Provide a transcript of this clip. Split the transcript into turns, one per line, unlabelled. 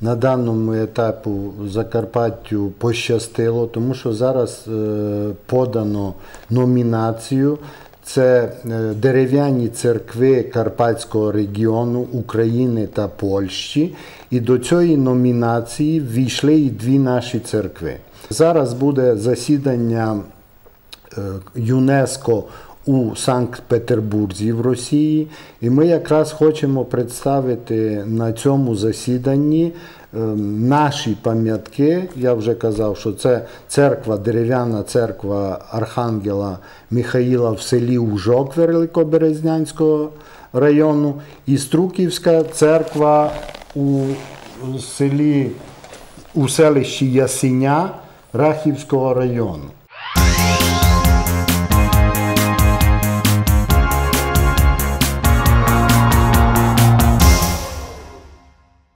на даному етапу Закарпаттю пощастило, тому що зараз е, подано номінацію. Це е, дерев'яні церкви Карпатського регіону України та Польщі. І до цієї номінації ввійшли і дві наші церкви. Зараз буде засідання е, ЮНЕСКО у Санкт-Петербурзі в Росії, і ми якраз хочемо представити на цьому засіданні е, наші пам'ятки. Я вже казав, що це церква, дерев'яна церква Архангела Михаїла в селі Ужок Великоберезнянського району, і Струківська церква у селі у селищі Ясеня Рахівського району.